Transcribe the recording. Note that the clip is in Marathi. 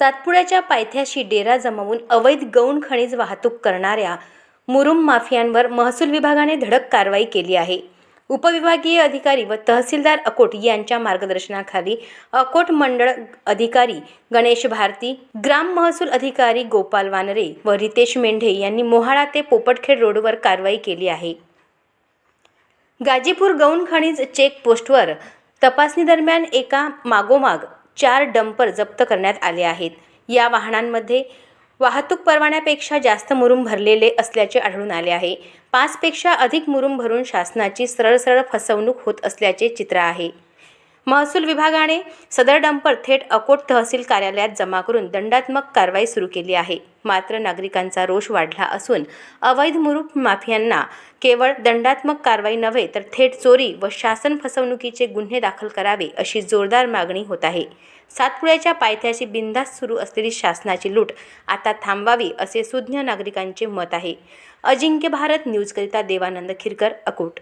सातपुड्याच्या पायथ्याशी डेरा जमवून अवैध गौण खनिज वाहतूक करणाऱ्या मुरुम माफियांवर महसूल विभागाने धडक कारवाई केली आहे. उपविभागीय अधिकारी व तहसीलदार अकोट यांच्या मार्गदर्शनाखाली अकोट मंडळ अधिकारी गणेश भारती ग्राम महसूल अधिकारी गोपाल वानरे व रितेश मेंढे यांनी मोहाळा ते पोपटखेड रोडवर कारवाई केली आहे. गाजीपूर गौण खनिज चेक पोस्टवर तपासणीदरम्यान एका मागोमाग चार डंपर जप्त करण्यात आले आहेत. या वाहनांमध्ये वाहतूक परवान्यापेक्षा जास्त मुरुम भरलेले असल्याचे आढळून आले आहे. पाचपेक्षा अधिक मुरुम भरून शासनाची सरळ सरळ फसवणूक होत असल्याचे चित्र आहे. महसूल विभागाने सदर डंपर थेट अकोट तहसील कार्यालयात जमा करून दंडात्मक कारवाई सुरू केली आहे. मात्र नागरिकांचा रोष वाढला असून अवैध मुरूप माफियांना केवळ दंडात्मक कारवाई नव्हे तर थेट चोरी व शासन फसवणुकीचे गुन्हे दाखल करावे अशी जोरदार मागणी होत आहे. सातपुड्याच्या पायथ्याशी बिनधास्त सुरू असलेली शासनाची लूट आता थांबवावी असे सुज्ञ नागरिकांचे मत आहे. अजिंक्य भारत न्यूजकरिता देवानंद खिरकर अकोट.